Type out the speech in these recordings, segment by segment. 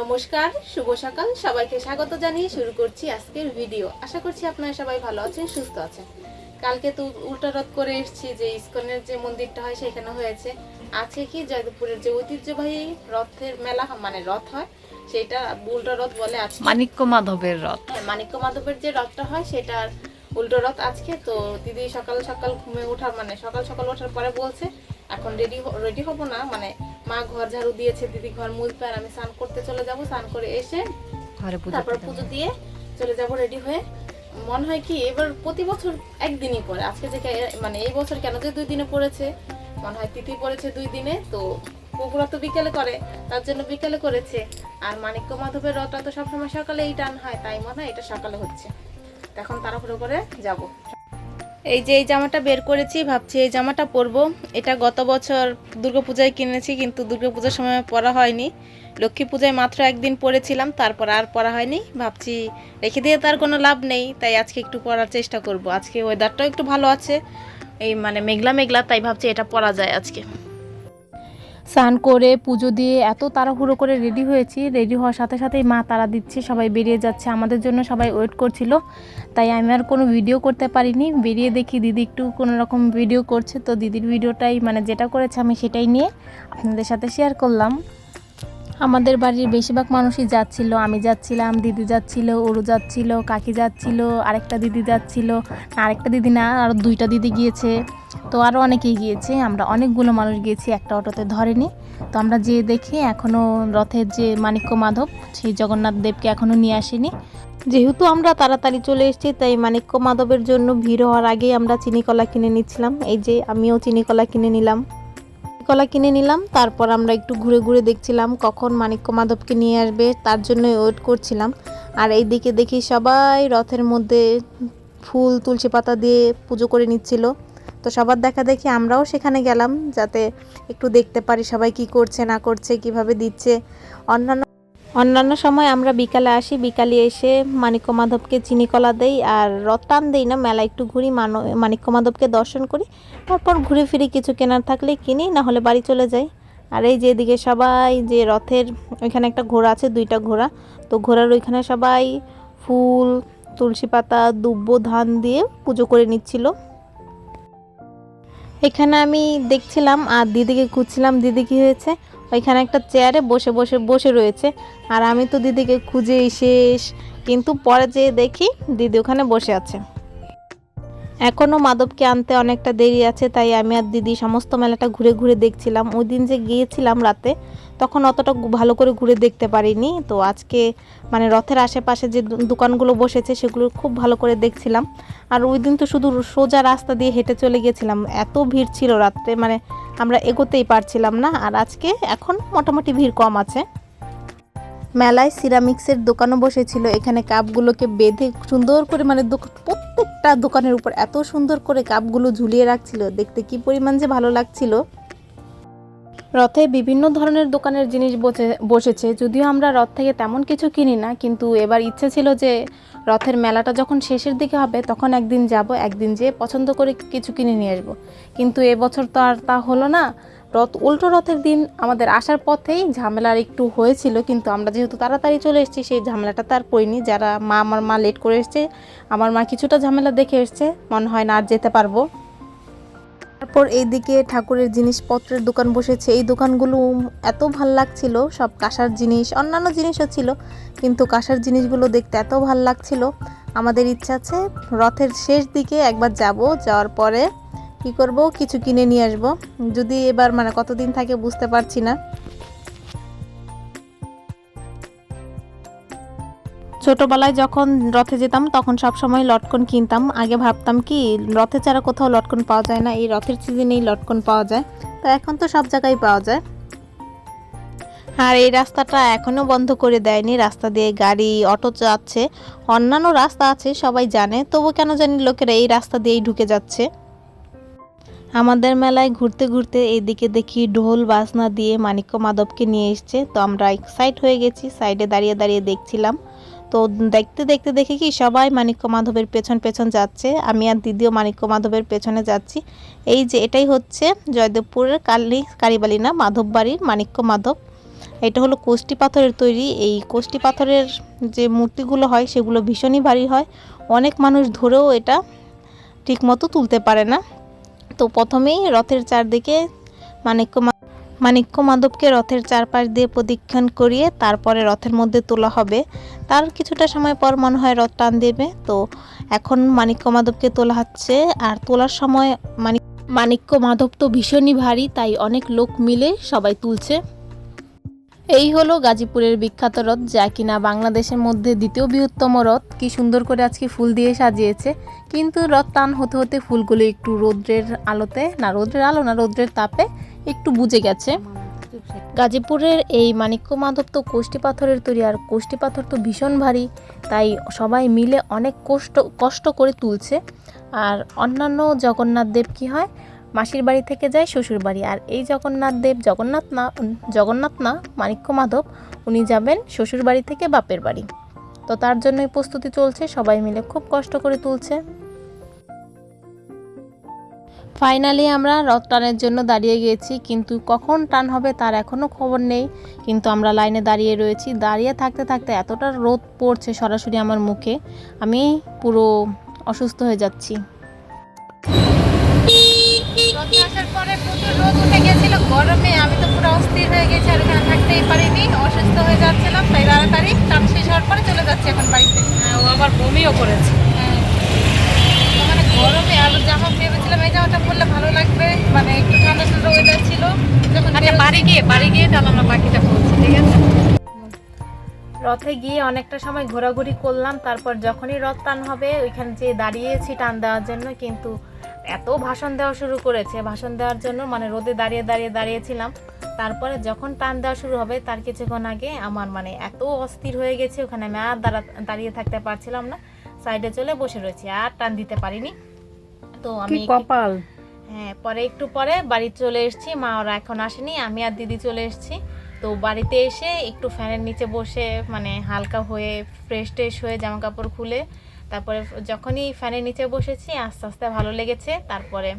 নমস্কার শুভ সকাল। সবাইকে স্বাগত জানিয়ে শুরু করছি আজকের ভিডিও। আশা করছি আপনারা সবাই ভালো আছেন সুস্থ আছেন। কালকে তো উল্টা রথ করে এসেছি যে ইস্কনের যে মন্দিরটা হয় সেখানে হয়েছে। আজকে কি? জয়দেবপুরের যে ঐতিহ্যবাহী রথের মেলা মানে রথ হয় সেটা উল্টো রথ বলে আজকে মানিক্য মাধবের রথ। হ্যাঁ, মানিক্য মাধবের যে রথটা হয় সেটার উল্টো রথ আজকে তো দিদি সকাল সকাল ঘুমে ওঠার মানে সকাল সকাল ওঠার পরে বলছে এখন রেডি রেডি হব না মানে মা ঘর ঝাড়ু দিয়েছে দিদি ঘর মুছবে আর আমি স্নান করতে চলে যাব স্নান করে এসে ঘরে তারপর পুজো দিয়ে চলে যাব রেডি হয়ে। মনে হয় কি এবার প্রতি বছর একদিনই পরে আজকে যে মানে এই বছর কেন যে দুই দিনে পড়েছে মনে হয় তিথি পড়েছে দুই দিনে তো পুকুরা তো বিকেলে করে তার জন্য বিকেলে করেছে। আর মানিক্য মাধবের রথটা তো সবসময় সকালেই টান হয় তাই মনে হয় এটা সকালে হচ্ছে। এখন তাড়াহুড়ো করে যাব। এই যে এই জামাটা বের করেছি, ভাবছি এই জামাটা পরবো। এটা গত বছর দুর্গাপূজায় কিনেছি, কিন্তু দুর্গাপূজার সময় পরা হয়নি। লক্ষ্মী পূজায় মাত্র একদিন পরেছিলাম, তারপর আর পরা হয়নি। ভাবছি রেখে দিয়ে তার কোনো লাভ নেই, তাই আজকে একটু পরার চেষ্টা করব। আজকে ওয়েদারটাও একটু ভালো আছে, এই মানে মেঘলা মেঘলা তাই ভাবছি এটা পরা যায় আজকে। স্নান করে পুজো দিয়ে এত তাড়াহুড়ো করে রেডি হয়েছি। রেডি হওয়ার সাথে সাথেই মা তারা দিচ্ছে, সবাই বেরিয়ে যাচ্ছে। আমাদের জন্য সবাই ওয়েট করছিল, তাই আমি আর কোনো ভিডিও করতে পারিনি। বেরিয়ে দেখি দিদি একটু কোনো রকম ভিডিও করছে, তো দিদির ভিডিওটাই মানে যেটা করেছে আমি সেটাই নিয়ে আপনাদের সাথে শেয়ার করলাম। আমাদের বাড়ির বেশিরভাগ মানুষই যাচ্ছিল, আমি যাচ্ছিলাম, দিদি যাচ্ছিল ওরু যাচ্ছিল, কাকি যাচ্ছিল, আরেকটা দিদি যাচ্ছিল, আরেকটা দিদি না, আরও দুইটা দিদি গিয়েছে। তো আরও অনেকেই গিয়েছে, আমরা অনেকগুলো মানুষ গিয়েছি, একটা অটোতে ধরেনি। তো আমরা যেয়ে দেখি এখনও রথের যে মানিক্য মাধব, সেই জগন্নাথ দেবকে এখনও নিয়ে আসেনি। যেহেতু আমরা তাড়াতাড়ি চলে এসেছি, তাই মানিক্য মাধবের জন্য ভিড় হওয়ার আগেই আমরা চিনি কলা কিনে নিচ্ছিলাম। এই যে আমিও চিনি কলা কিনে নিলাম। কলা কিনে নিলাম, তারপর আমরা একটু ঘুরে ঘুরে দেখছিলাম কখন মানিক্য মাধবকে নিয়ে আসবে, তার জন্য ওয়েট করছিলাম। আর এই দিকে দেখি সবাই রথের মধ্যে ফুল, তুলসী পাতা দিয়ে পুজো করে নিচ্ছিল। তো সবার দেখা দেখি আমরাও সেখানে গেলাম যাতে একটু দেখতে পারি সবাই কি করছে, না করছে, কীভাবে দিচ্ছে। অন্যান্য অন্যান্য সময় আমরা বিকালে আসি, বিকালে এসে মানিক্য মাধবকে চিনি কলা দেই আর রথ টান দেই না মেলা একটু ঘুরি, মানো- মানিক্য মাধবকে দর্শন করি। তারপর ঘুরে ফিরে কিছু কেনার থাকলে কিনি, না হলে বাড়ি চলে যাই। আর এই যেদিকে সবাই যে রথের ওইখানে একটা ঘোড়া আছে, দুইটা ঘোড়া, তো ঘোড়ার ওইখানে সবাই ফুল, তুলসী পাতা, দুব্ব, ধান দিয়ে পুজো করে নিচ্ছিল। এখানে আমি দেখছিলাম আর দিদিকে খুঁজছিলাম, দিদি কী হয়েছে? ওইখানে একটা চেয়ারে বসে বসে বসে রয়েছে। আর আমি তো দিদিকে খুঁজে শেষ। কিন্তু পরে যেয়ে দেখি দিদি ওখানে বসে আছে। এখনও মাধবকে আনতে অনেকটা দেরি আছে, তাই আমি আর দিদি সমস্ত মেলাটা ঘুরে ঘুরে দেখছিলাম। ওই দিন যে গিয়েছিলাম রাতে তখন অতটা ভালো করে ঘুরে দেখতে পারিনি। তো আজকে মানে রথের আশেপাশে যে দোকানগুলো বসেছে সেগুলো খুব ভালো করে দেখছিলাম। আর ওই দিন তো শুধু সোজা রাস্তা দিয়ে হেঁটে চলে গেছিলাম। এত ভিড় ছিল রাত্রে মানে আমরা এগোতেই পারছিলাম না। আর আজকে এখন মোটামুটি ভিড় কম আছে। মেলায় সিরামিক্সের দোকানও বসেছিল। এখানে কাপগুলোকে বেঁধে সুন্দর করে মানে প্রত্যেকটা দোকানের উপর এত সুন্দর করে কাপগুলো ঝুলিয়ে রাখছিল। দেখতে কি পরিমাণ যে ভালো লাগছিল। রথে বিভিন্ন ধরনের দোকানের জিনিস বসে- বসেছে। যদিও আমরা রথ থেকে তেমন কিছু কিনি না, কিন্তু এবার ইচ্ছে ছিল যে রথের মেলাটা যখন শেষের দিকে হবে, তখন একদিন যাব, একদিন যেয়ে পছন্দ করে কিছু কিনে নিয়ে আসব। কিন্তু এবছর তো আর তা হলো না। রথ, উল্টো রথের দিন আমাদের আসার পথেই ঝামেলার একটু হয়েছিল, কিন্তু আমরা যেহেতু তাড়াতাড়ি চলে এসেছি, সেই ঝামেলাটা তার পড়িনি। যারা মা, আমার মা লেট করে এসছে, আমার মা কিছুটা ঝামেলা দেখে এসছে, মনে হয় না আর যেতে পারব। তারপর এইদিকে ঠাকুরের জিনিসপত্রের দোকান বসেছে। এই দোকানগুলো এত ভালো লাগছিল, সব কাঁসার জিনিস, অন্যান্য জিনিসও ছিল, কিন্তু কাঁসার জিনিসগুলো দেখতে এত ভালো লাগছিল। আমাদের ইচ্ছা আছে রথের শেষ দিকে একবার যাব, যাওয়ার পরে কি করব? কিছু কিনে নিয়ে আসব। যদি এবার মানে কতদিন থাকে বুঝতে পারছি না। ছোটবেলায় যখন রথে যেতাম, তখন সব সময় লটকন কিনতাম। আগে ভাবতাম কি, রথে ছাড়া কোথাও লটকন পাওয়া যায় না। এই রথের সিজনেই লটকন পাওয়া যায়। তো এখন তো সব জায়গায় পাওয়া যায়। আর এই রাস্তাটা এখনও বন্ধ করে দেয়নি। রাস্তা দিয়ে গাড়ি, অটো যাচ্ছে অন্যান্য রাস্তা আছে, সবাই জানে। তবু কেন জানি লোকেরা এই রাস্তা দিয়েই ঢুকে যাচ্ছে। আমাদের মেলায় ঘুরতে ঘুরতে এইদিকে দেখি ঢোল বাজনা দিয়ে মানিক্য মাধবকে নিয়ে এসছে। তো আমরা এক্সাইট হয়ে গেছি। সাইডে দাঁড়িয়ে দাঁড়িয়ে দেখছিলাম। তো দেখতে দেখতে দেখে কি সবাই মানিক্য মাধবের পেছন পেছন যাচ্ছে। আমি আর দিদিও মানিক্য মাধবের পেছনে যাচ্ছি। এই যে এটাই হচ্ছে জয়দেবপুরের কালী কালীবাড়ি না মাধব বাড়ির মানিক্য মাধব এটা হলো কোষ্টি পাথরের তৈরি। এই কোষ্টি পাথরের যে মূর্তিগুলো হয়, সেগুলো ভীষণই ভারী হয়। অনেক মানুষ ধরেও এটা ঠিকমতো তুলতে পারে না। তো প্রথমেই রথের চারদিকে মানিক্য মানিক্য মাধবকে রথের চারপাশ দিয়ে প্রদক্ষিণ করিয়ে তারপরে রথের মধ্যে তোলা হবে। তার কিছুটা সময় পর মনে হয় রথ টান দেবে। তো এখন মানিক্য মাধবকে তোলা হচ্ছে। আর তোলার সময় মানিক মানিক্য মাধব তো ভীষণই ভারী, তাই অনেক লোক মিলে সবাই তুলছে। এই হলো গাজীপুরের বিখ্যাত রথ, যা কিনা বাংলাদেশের মধ্যে দ্বিতীয় বৃহত্তম রথ। কি সুন্দর করে আজকে ফুল দিয়ে সাজিয়েছে। কিন্তু রথ টান হতে হতে ফুলগুলো একটু রৌদ্রের আলোতে না, রৌদ্রের আলো না, রৌদ্রের তাপে একটু বুঝে গেছে। গাজীপুরের এই মানিক্য মাধব তো কোষ্টি পাথরের তৈরি, আর কোষ্টি পাথর তো ভীষণ ভারী, তাই সবাই মিলে অনেক কষ্ট কষ্ট করে তুলছে। আর অন্যান্য জগন্নাথ দেব কি হয়? মাসির বাড়ি থেকে যায় শ্বশুর বাড়ি, আর এই জগন্নাথ দেব, জগন্নাথ না জগন্নাথ না মানিক্য মাধব উনি যাবেন শ্বশুর বাড়ি থেকে বাপের বাড়ি। তো তার জন্যই প্রস্তুতি চলছে, সবাই মিলে খুব কষ্ট করে তুলছে। ফাইনালি আমরা রথ টানের জন্য দাঁড়িয়ে গিয়েছি কিন্তু কখন টান হবে তার এখনও খবর নেই। কিন্তু আমরা লাইনে দাঁড়িয়ে রয়েছি দাঁড়িয়ে থাকতে থাকতে এতটা রোদ পড়ছে সরাসরি আমার মুখে আমি পুরো অসুস্থ হয়ে যাচ্ছি। রথে আসার পরে প্রচুর রোদ উঠে গেছিল গরমে আমি তো পুরো অস্থির হয়ে গেছি আর থাকতেই পারিনি অসুস্থ হয়ে যাচ্ছিলাম তাই তাড়াতাড়ি টান শেষ হওয়ার পরে চলে যাচ্ছি এখন বাড়িতে। হ্যাঁ ও আবার বমিও করেছে। গরমে আলু জামা ভেবেছিলাম এই জামাটা পরলে ভালো লাগবে। মানে একটু ঠান্ডা ঠান্ডা ওয়েদার ছিল যখন আচ্ছা বাড়ি গিয়ে বাড়ি গিয়ে তাহলে আমরা বাকিটা বলছি ঠিক আছে? রথে গিয়ে অনেকটা সময় ঘোরাঘুরি করলাম তারপর যখনই রথ টান হবে ওইখানে যে দাঁড়িয়েছি টান দেওয়ার জন্য কিন্তু এত ভাষণ দেওয়া শুরু করেছে। ভাষণ দেওয়ার জন্য মানে রোদে দাঁড়িয়ে দাঁড়িয়ে দাঁড়িয়েছিলাম। তারপরে যখন টান দেওয়া শুরু হবে তার কিছুক্ষণ আগে আমার মানে এত অস্থির হয়ে গেছে ওখানে আমি আর দাঁড়া দাঁড়িয়ে থাকতে পারছিলাম না। সাইডে চলে বসে রয়েছি আর টান দিতে পারিনি। তো আমি কপাল? হ্যাঁ পরে একটু পরে বাড়ি চলে এসেছি। মা ওরা এখন আসেনি আমি আর দিদি চলে এসেছি। তো বাড়িতে এসে একটু ফ্যানের নিচে বসে মানে হালকা হয়ে ফ্রেশ ট্রেশ হয়ে জামা কাপড় খুলে তারপরে যখনই ফ্যানের নিচে বসেছি আস্তে আস্তে ভালো লেগেছে। তারপরে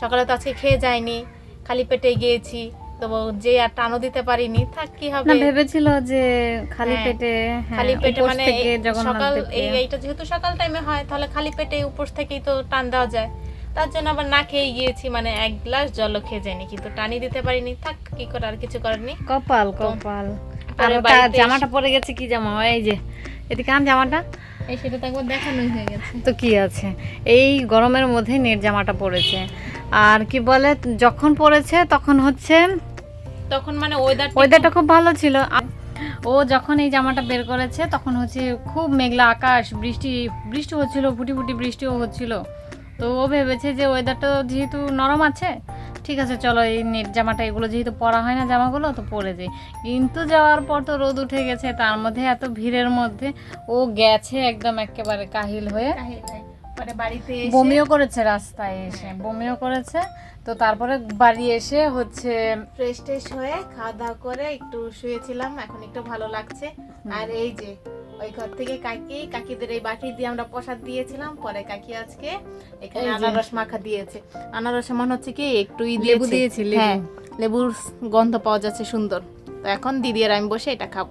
সকালে তো আজকে খেয়ে যায়নি খালি পেটে গিয়েছি। তো যে আর টানও দিতে পারিনি থাক কি না ভেবেছিল যে খালি হ্যাঁ, পেটে হ্যাঁ, খালি পেটে মানে সকাল এই এইটা যেহেতু সকাল টাইমে হয় তাহলে খালি পেটে উপোস থেকেই তো টান দেওয়া যায়। তার জন্য আবার না খেয়ে গিয়েছি মানে এক গ্লাস জলও খেয়ে যায়নি কিন্তু টানি দিতে পারিনি থাক কি করে আর কিছু কপাল কপাল। আর জামাটা পরে গেছে কি জামা? এই যে এদিকে আন জামাটা। এই সেটা তো একবার দেখানোই হয়ে গেছে। তো কি আছে? এই গরমের মধ্যে নেট জামাটা পরেছে। আর কি বলে যখন পরেছে তখন হচ্ছে তখন মানে ওয়েদার ওয়েদারটা খুব ভালো ছিল। ও যখন এই জামাটা বের করেছে তখন হচ্ছে খুব মেঘলা আকাশ বৃষ্টি বৃষ্টি হচ্ছিল ফুটি ফুটি বৃষ্টিও হচ্ছিল। তো ও ভেবেছে যে ওয়েদারটা যেহেতু নরম আছে ঠিক আছে চলো এই নেট জামাটা এগুলো যেহেতু পরা হয় না জামাগুলো তো পরে যাই। কিন্তু যাওয়ার পর তো রোদ উঠে গেছে তার মধ্যে এত ভিড়ের মধ্যে ও গেছে একদম একেবারে কাহিল হয়ে। বাড়িতে বমিও করেছে রাস্তায় এসে বমিও করেছে। তো তারপরে বাড়ি এসে হচ্ছে ফ্রেশ ট্রেশ হয়ে খাওয়া দাওয়া করে একটু শুয়েছিলাম এখন একটু ভালো লাগছে। আর এই যে ওই ঘর থেকে কাকি কাকিদের এই বাটি দিয়ে আমরা প্রসাদ দিয়েছিলাম পরে কাকি আজকে এখানে আনারস মাখা দিয়েছে। আনারস মনে হচ্ছে কি একটু লেবু দিয়েছে। দিয়েছি, লেবু। হ্যাঁ লেবুর গন্ধ পাওয়া যাচ্ছে সুন্দর। তো এখন দিদি আর আমি বসে এটা খাব।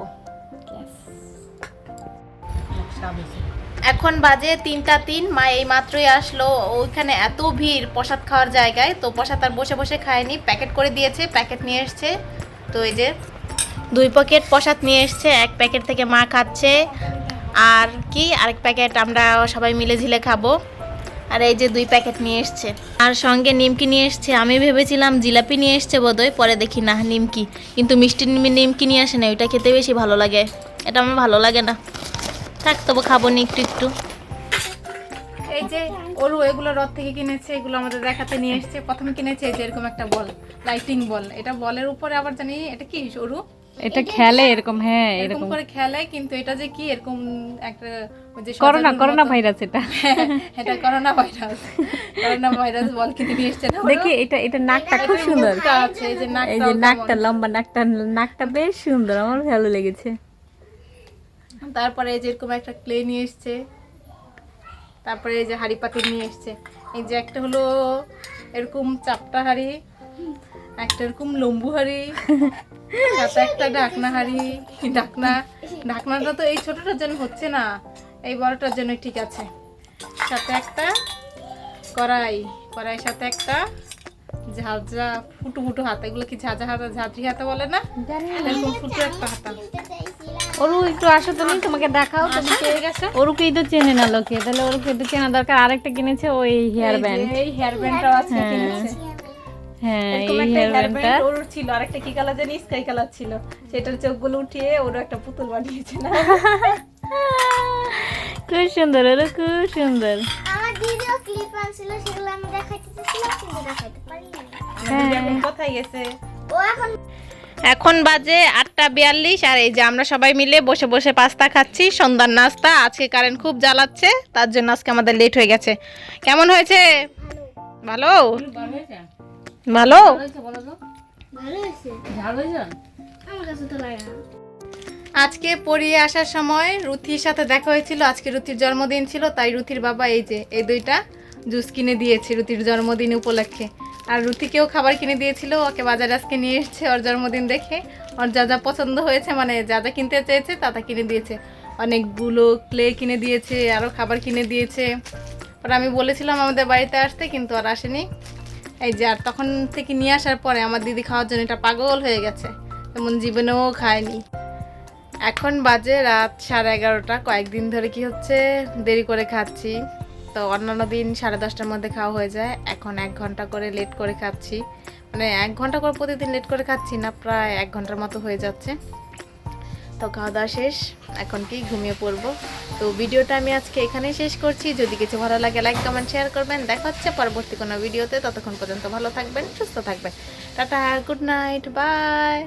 এখন বাজে তিনটা তিন, মা এই মাত্রই আসলো। ওইখানে এত ভিড় প্রসাদ খাওয়ার জায়গায়, তো প্রসাদ আর বসে বসে খায়নি। প্যাকেট করে দিয়েছে, প্যাকেট নিয়ে এসছে। তো এই যে দুই প্যাকেট প্রসাদ নিয়ে এসছে, এক প্যাকেট থেকে মা খাচ্ছে। আর কি, আরেক প্যাকেট আমরা সবাই মিলে ঝিলে খাব। আর এই যে দুই প্যাকেট নিয়ে এসছে। আর সঙ্গে নিমকি নিয়ে এসছে। আমি ভেবেছিলাম জিলাপি নিয়ে এসছে বোধহয়, পরে দেখি না, নিমকি। কিন্তু মিষ্টি নিমকি নিয়ে আসে না, ওইটা খেতে বেশি ভালো লাগে। এটা আমার ভালো লাগে না। থাক তবু খাব নি একটু একটু। এই যে ওরু এগুলো রথ থেকে কিনেছে এগুলো আমাদের দেখাতে নিয়ে এসছে। প্রথমে কিনেছে এই যে এরকম একটা বল লাইটিং বল। এটা বলের উপরে আবার জানি এটা কি ওরু এটা খেলে এরকম হ্যাঁ এরকম করে খেলে কিন্তু এটা যে কি এরকম একটা ওই যে করোনা করোনা ভাইরাস এটা। এটা corona virus. Corona virus ball কিনে নিয়ে এসছে না দেখি এটা এটা নাকটা খুব সুন্দর। আছে এই যে এই যে নাকটা লম্বা নাকটা নাকটা বেশ সুন্দর আমার ভালো লেগেছে। তারপরে এই যে এরকম একটা ক্লে নিয়ে এসছে। তারপরে এই যে হাড়ি পাতিল নিয়ে এসছে। এই যে একটা হলো এরকম চাপটা হাড়ি একটা এরকম লম্বু হাড়ি সাথে একটা ঢাকনা হাড়ি ঢাকনা ঢাকনাটা তো এই ছোটটার জন্য হচ্ছে না এই বড়টার জন্য ঠিক আছে। সাথে একটা কড়াই কড়াইয়ের সাথে একটা ঝাঁঝা ফুটু ফুটু হাতা এগুলো কি ঝাঁঝা হাতা ঝাঁঝরি হাতা বলে না। এরকম ফুটু একটা হাতা। ওরু একটু আসো তুমি তোমাকে দেখাও তুমি পেয়ে গেছে। ওরুকেই তো চেনে না লোকে তাহলে ওরুকে তো চেনা দরকার। আরেকটা কিনেছে ওই হেয়ার ব্যান্ড এই হেয়ার ব্যান্ডটাও আছে কিনেছে। হ্যাঁ এই হেয়ার হেয়ার ব্যান্ডটা ওর ছিল আরেকটা কি কালার জানি স্কাই কালার ছিল। সেটার চোখগুলো উঠিয়ে ওরও একটা পুতুল বানিয়েছে না? খুব সুন্দর ওরু খুব সুন্দর। আমার দিদিও ক্লিপ আনছিল সেগুলো আমি দেখাইতে চেয়েছিলাম কিন্তু দেখাইতে পারিনি। আমাদের এখন কোথায় গেছে? ও এখন এখন বাজে আটটা বিয়াল্লিশ আর এই যে আমরা সবাই মিলে বসে বসে পাস্তা খাচ্ছি, সন্ধ্যার নাস্তা। আজকে কারেন্ট খুব জ্বালাচ্ছে, তার জন্য আজকে আমাদের লেট হয়ে গেছে। কেমন হয়েছে? ভালো? ভালো? আজকে পড়িয়ে আসার সময় রুথির সাথে দেখা হয়েছিল, আজকে রুথির জন্মদিন ছিল, তাই রুথির বাবা এই যে, এই দুইটা জুস কিনে দিয়েছে রুথির জন্মদিন উপলক্ষে। আর রুথিকেও খাবার কিনে দিয়েছিল, ওকে বাজারে আজকে নিয়ে এসেছে ওর জন্মদিন দেখে। ওর যা যা পছন্দ হয়েছে মানে যা যা কিনতে চেয়েছে, তা তা কিনে দিয়েছে। অনেকগুলো ক্লে কিনে দিয়েছে আরও খাবার কিনে দিয়েছে। আর আমি বলেছিলাম আমাদের বাড়িতে আসতে, কিন্তু আর আসেনি। এই যে, আর তখন থেকে নিয়ে আসার পরে আমার দিদি খাওয়ার জন্য এটা পাগল হয়ে গেছে। তেমন জীবনেও খায়নি। এখন বাজে রাত সাড়ে এগারোটা, কয়েকদিন ধরে কি হচ্ছে, দেরি করে খাচ্ছি। তো অন্যান্য দিন সাড়ে দশটার মধ্যে খাওয়া হয়ে যায়। এখন এক ঘণ্টা করে লেট করে খাচ্ছি। মানে এক ঘণ্টা করে প্রতিদিন লেট করে খাচ্ছি না, প্রায় এক ঘণ্টার মতো হয়ে যাচ্ছে। তো খাওয়া দাওয়া শেষ, এখন কি ঘুমিয়ে পড়ব? তো ভিডিওটা আমি আজকে এখানেই শেষ করছি। যদি কিছু ভালো লাগে লাইক কমেন্ট শেয়ার করবেন। দেখা হচ্ছে পরবর্তী কোনো ভিডিওতে। ততক্ষণ পর্যন্ত ভালো থাকবেন, সুস্থ থাকবেন। Tata good night bye